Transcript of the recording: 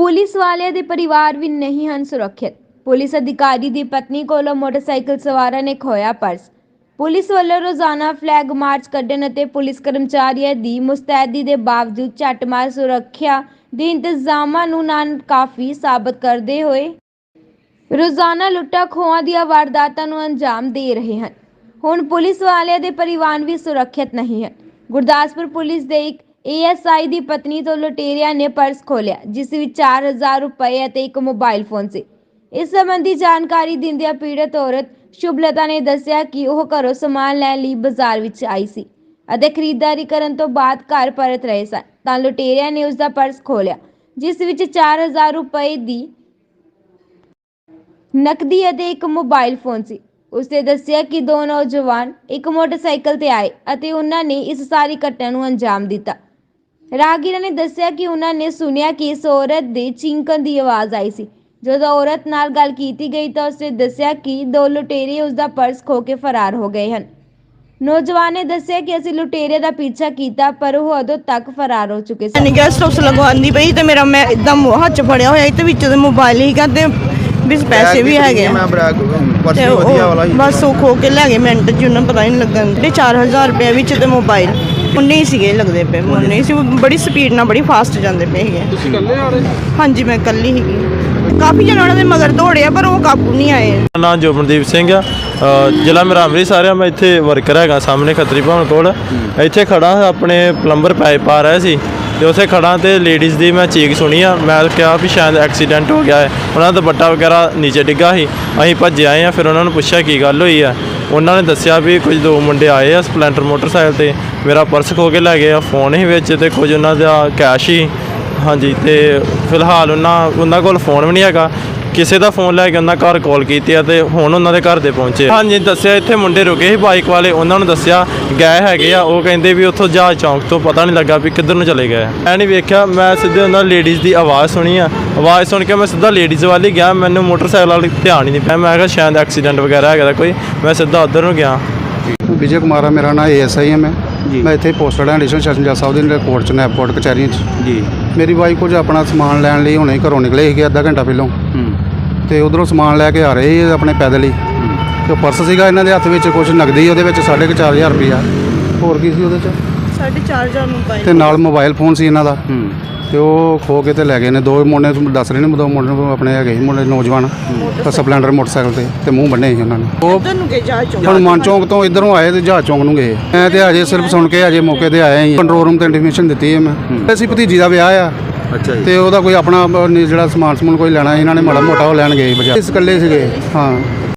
Police ਵਾਲਿਆਂ ਦੇ ਪਰਿਵਾਰ ਵੀ ਨਹੀਂ ਹਨ ਸੁਰੱਖਿਅਤ। ਪੁਲਿਸ ਅਧਿਕਾਰੀ ਦੀ ਪਤਨੀ ਕੋਲੋਂ ਮੋਟਰਸਾਈਕਲ ਸਵਾਰਾਂ ਨੇ ਖੋਇਆ ਪਰਸ। ਪੁਲਿਸ ਵੱਲੋਂ ਰੋਜ਼ਾਨਾ ਫਲੈਗ ਮਾਰਚ ਕੱਢਣ ਅਤੇ ਪੁਲਿਸ ਕਰਮਚਾਰੀਆਂ ਦੀ ਮੁਸਤੈਦੀ ਦੇ ਬਾਵਜੂਦ ਝੱਟਮਾਰ ਸੁਰੱਖਿਆ ਦੇ ਇੰਤਜ਼ਾਮਾਂ ਨੂੰ ਨਾਕਾਫੀ ਸਾਬਤ ਕਰਦੇ ਹੋਏ ਰੋਜ਼ਾਨਾ ਲੁੱਟਾਂ ਖੋਹਾਂ ਦੀਆਂ ਵਾਰਦਾਤਾਂ ਨੂੰ ਅੰਜਾਮ ਦੇ ਰਹੇ ਹਨ। ਹੁਣ ਪੁਲਿਸ ਵਾਲਿਆਂ ਦੇ ਪਰਿਵਾਰ ਵੀ ਸੁਰੱਖਿਅਤ ਨਹੀਂ ਹਨ। ਗੁਰਦਾਸਪੁਰ ਪੁਲਿਸ ਦੇ ਇੱਕ ਏਐਸਆਈ ਦੀ ਪਤਨੀ ਤੋਂ ਲੁਟੇਰਿਆਂ ਨੇ ਪਰਸ ਖੋਲਿਆ ਜਿਸ ਵਿੱਚ 4000 ਰੁਪਏ ਅਤੇ ਇੱਕ ਮੋਬਾਈਲ ਫੋਨ ਸੀ। ਇਸ ਸੰਬੰਧੀ ਜਾਣਕਾਰੀ ਦਿੰਦਿਆਂ ਪੀੜਤ ਔਰਤ ਸ਼ੁਭਲਤਾ ਨੇ ਦੱਸਿਆ ਕਿ ਉਹ ਘਰੋਂ ਸਮਾਨ ਲੈਣ ਲਈ ਬਾਜ਼ਾਰ ਵਿੱਚ ਆਈ ਸੀ ਅਤੇ ਖਰੀਦਦਾਰੀ ਕਰਨ ਤੋਂ ਬਾਅਦ ਘਰ ਪਰਤ ਰਹੇ ਸਨ, ਤਾਂ ਲੁਟੇਰਿਆਂ ਨੇ ਉਸ ਦਾ ਪਰਸ ਖੋਲਿਆ ਜਿਸ ਵਿੱਚ 4000 ਰੁਪਏ ਦੀ ਨਕਦੀ ਅਤੇ ਇੱਕ ਮੋਬਾਈਲ ਫੋਨ ਸੀ। ਉਸਨੇ ਦੱਸਿਆ ਕਿ ਦੋ ਨੌਜਵਾਨ ਇੱਕ ਮੋਟਰਸਾਈਕਲ ਤੇ ਆਏ ਅਤੇ ਉਹਨਾਂ ਨੇ ਇਸ ਸਾਰੀ ਘਟਨਾ ਨੂੰ ਅੰਜਾਮ ਦਿੱਤਾ। ਰਾਹਗੀਰਾਂ ਨੇ ਦੱਸਿਆ ਕਿ ਉਹਨਾਂ ਨੇ ਸੁਣਿਆ ਕਿ ਇਸ ਔਰਤ ਦੇ ਚੀਂਕਣ ਦੀ ਆਵਾਜ਼ ਆਈ ਸੀ। ਜਦੋਂ ਔਰਤ ਨਾਲ ਗੱਲ ਕੀਤੀ ਗਈ ਤਾਂ ਉਸਨੇ ਦੱਸਿਆ ਕਿ ਦੋ ਲੁਟੇਰੇ ਉਸ ਦਾ ਪਰਸ ਖੋ ਕੇ ਫਰਾਰ ਹੋ ਗਏ ਹਨ। ਨੌਜਵਾਨ ਨੇ ਦੱਸਿਆ ਕਿ ਅਸੀਂ ਲੁਟੇਰੇ ਦਾ ਪਿੱਛਾ ਕੀਤਾ ਪਰ ਉਹ ਉਦੋਂ ਤੱਕ ਫਰਾਰ ਹੋ ਚੁੱਕੇ ਸਨ ਨਹੀਂ ਗੈਸਟ ਹਾਊਸ ਲਗਵਾਉਂਦੀ ਪਈ ਤੇ ਮੇਰਾ ਮੈਂ ਇਦਾਂ ਹੱਥ 'ਚ ਫੜਿਆ ਹੋਇਆ ਸੀ ਤੇ ਵਿੱਚ ਦੇ ਮੋਬਾਈਲ ਹੀ ਤੇ ਵੀ ਪੈਸੇ ਵੀ ਹੈਗੇ ਆ। ਮੈਂ ਬੜਾ ਪਰਸ ਤੇ ਵੀ ਵਧੀਆ ਵਾਲਾ ਉਹ ਸੀ। ਬਸ ਉਹ ਖੋ ਕੇ ਲੈ ਗਏ ਮਿੰਟ 'ਚ ਉਹਨਾਂ ਪਤਾ ਹੀ ਨਹੀਂ ਲੱਗਣ ਤੇ 4000 ਰੁਪਏ ਵਿੱਚ ਤੇ ਮੋਬਾਈਲ ਉਨੇ ਹੀ ਸੀਗੇ ਲੱਗਦੇ ਪਏ ਉਨੇ ਹੀ ਸੀ। ਉਹ ਬੜੀ ਸਪੀਡ ਨਾਲ ਬੜੀ ਫਾਸਟ ਜਾਂਦੇ ਪਏ ਸੀਗੇ। ਤੁਸੀਂ ਇਕੱਲੇ ਆ ਰਹੇ? ਹਾਂਜੀ ਮੈਂ ਇਕੱਲੀ ਸੀਗੀ। ਕਾਫੀ ਜਣੇ ਉਹਨਾਂ ਦੇ ਮਗਰ ਦੌੜਿਆ ਪਰ ਉਹ ਕਾਬੂ ਨਹੀਂ ਆਏ। ਮੇਰਾ ਨਾਮ ਜੋਬਨਦੀਪ ਸਿੰਘ ਆ। ਅ, ਜ਼ਿਲ੍ਹਾ ਮੇਰਾ ਅੰਮ੍ਰਿਤਸਰ ਆ। ਮੈਂ ਇੱਥੇ ਵਰਕਰ ਹੈਗਾ ਸਾਹਮਣੇ ਖੱਤਰੀ ਭਵਨ ਕੋਲ। ਇੱਥੇ ਖੜਾ ਆਪਣੇ ਪਲੰਬਰ ਪਾਈਪ ਪਾ ਰਿਹਾ ਸੀ। ਤੇ ਉਸੇ ਖੜਾ ਤੇ ਲੇਡੀਜ਼ ਦੀ ਮੈਂ ਚੀਕ ਸੁਣੀ ਆ। ਮੈਂ ਕਿਹਾ ਵੀ ਸ਼ਾਇਦ ਐਕਸੀਡੈਂਟ ਹੋ ਗਿਆ ਹੈ। ਉਹਨਾਂ ਦਾ ਦੁਪੱਟਾ ਵਗੈਰਾ ਨੀਚੇ ਡਿੱਗਾ ਸੀ। ਅਸੀਂ ਭੱਜੇ ਆਏ ਆ ਫਿਰ ਉਹਨਾਂ ਨੂੰ ਪੁੱਛਿਆ ਕੀ ਗੱਲ ਹੋਈ ਆ। ਉਹਨਾਂ ਨੇ ਦੱਸਿਆ ਵੀ ਕੁਝ ਦੋ ਮੁੰਡੇ ਆਏ ਆ ਸਪਲੈਂਡਰ ਮੋਟਰਸਾਈਕਲ ਤੇ। ਮੇਰਾ ਪਰਸ ਖੋ ਕੇ ਲੈ ਗਏ ਆ ਫੋਨ ਹੀ ਵਿੱਚ ਤੇ ਕੁਝ ਉਹਨਾਂ ਦਾ ਕੈਸ਼ ਹੀ। ਹਾਂਜੀ, ਤੇ ਫਿਲਹਾਲ ਉਹਨਾਂ ਉਹਨਾਂ ਕੋਲ ਫੋਨ ਵੀ ਨਹੀਂ ਹੈਗਾ। ਕਿਸੇ ਦਾ ਫੋਨ ਲੈ ਕੇ ਉਹਨਾਂ ਘਰ ਕਾਲ ਕੀਤੀ ਆ ਤੇ ਹੁਣ ਉਹਨਾਂ ਦੇ ਘਰ ਦੇ ਪਹੁੰਚੇ ਹਾਂਜੀ, ਦੱਸਿਆ ਇੱਥੇ ਮੁੰਡੇ ਰੁਕੇ ਸੀ ਬਾਈਕ ਵਾਲੇ, ਉਹਨਾਂ ਨੂੰ ਦੱਸਿਆ ਗਏ ਹੈਗੇ ਆ। ਉਹ ਕਹਿੰਦੇ ਵੀ ਉੱਥੋਂ ਜਹਾਜ਼ ਚੌਂਕ ਤੋਂ ਪਤਾ ਨਹੀਂ ਲੱਗਾ ਵੀ ਕਿੱਧਰ ਨੂੰ ਚਲੇ ਗਏ ਮੈਂ ਨਹੀਂ ਵੇਖਿਆ, ਮੈਂ ਸਿੱਧੇ ਉਹਨਾਂ ਲੇਡੀਜ਼ ਦੀ ਆਵਾਜ਼ ਸੁਣੀ ਆ। ਆਵਾਜ਼ ਸੁਣ ਕੇ ਮੈਂ ਸਿੱਧਾ ਲੇਡੀਜ਼ ਵੱਲ ਹੀ ਗਿਆ, ਮੈਨੂੰ ਮੋਟਰਸਾਈਕਲ ਵਾਲੇ ਧਿਆਨ ਹੀ ਨਹੀਂ ਪਿਆ। ਮੈਂ ਕਿਹਾ ਸ਼ਾਇਦ ਐਕਸੀਡੈਂਟ ਵਗੈਰਾ ਹੈਗਾ ਦਾ ਕੋਈ, ਮੈਂ ਸਿੱਧਾ ਉੱਧਰ ਨੂੰ ਗਿਆ। ਵਿਜੇ ਕੁਮਾਰ ਆ, ਮੇਰਾ ਨਾਮ ਏਐਸਆਈ ਹੈ ਮੈਂ। ਮੈਂ ਇੱਥੇ ਪੋਸਟਡ ਹਾਂ ਐਡੀਸ਼ਨ ਸੈਸ਼ਨ ਜੱਜ ਸਾਹਿਬ ਦੇ ਕੋਰਟ ਚ ਨੈਪੋਰਟ ਕਚਹਿਰੀਆਂ ਚ। ਜੀ। ਮੇਰੀ ਵਾਈਫ ਕੁਝ ਆਪਣਾ ਸਮਾਨ ਲੈਣ ਲਈ ਹੁਣੇ ਘਰੋਂ ਨਿਕਲੇ ਸੀਗੇ ਅੱਧਾ ਘੰਟਾ ਪਹਿਲਾਂ। ਹੂੰ। ਤੇ ਉਧਰੋਂ ਸਮਾਨ ਲੈ ਕੇ ਆ ਰਹੇ ਸੀ ਆਪਣੇ ਪੈਦਲ ਹੀ। ਤੇ ਪਰਸ ਸੀਗਾ ਇਹਨਾਂ ਦੇ ਹੱਥ ਵਿੱਚ ਕੁਝ ਨਗਦੀ ਉਹਦੇ ਵਿੱਚ 4500 ਰੁਪਇਆ। ਹੋਰ ਕੀ ਸੀ ਉਹਦੇ ਚ? 4500 ਮੋਬਾਈਲ। ਤੇ ਨਾਲ ਮੋਬਾਈਲ ਫੋਨ ਸੀ ਇਹਨਾਂ ਦਾ। ਹੂੰ। ਤੇ ਉਹ ਖੋ ਕੇ ਤੇ ਲੈ ਗਏ ਨੇ। ਦੋ ਮੁੰਡੇ ਦੱਸ ਰਹੇ ਨੇ ਦੋ ਮੁੰਡੇ ਆਪਣੇ ਹੈਗੇ ਸੀ ਮੁੰਡੇ ਨੌਜਵਾਨ ਸਪਲੈਂਡਰ ਮੋਟਰਸਾਈਕਲ ਤੇ ਤੇ ਮੂੰਹ ਬੰਨੇ ਸੀ ਉਹਨਾਂ ਨੇ। ਉਹ ਹਨੂੰਮਾਨ ਚੌਂਕ ਤੋਂ ਇਧਰੋਂ ਆਏ ਤੇ ਜਹਾਜ਼ ਚੌਂਕ ਨੂੰ ਗਏ। ਮੈਂ ਤੇ ਅਜੇ ਸਿਰਫ ਸੁਣ ਕੇ ਅਜੇ ਮੌਕੇ ਤੇ ਆਇਆ ਹੀ ਕੰਟਰੋਲ ਰੂਮ ਤੇ ਇੰਟੀਮੇਸ਼ਨ ਦਿੱਤੀ ਹੈ ਮੈਂ। ਅਸੀਂ ਭਤੀਜੀ ਦਾ ਵਿਆਹ ਆ। ਅੱਛਾ ਜੀ। ਤੇ ਉਹਦਾ ਕੋਈ ਆਪਣਾ ਜਿਹੜਾ ਸਮਾਨ ਸਮੂਨ ਕੋਈ ਲੈਣਾ ਸੀ, ਇਹਨਾਂ ਨੇ ਮਾੜਾ ਮੋਟਾ ਉਹ ਲੈਣ ਗਏ ਬਜਾ ਇਸ ਇਕੱਲੇ ਸੀਗੇ। ਹਾਂ।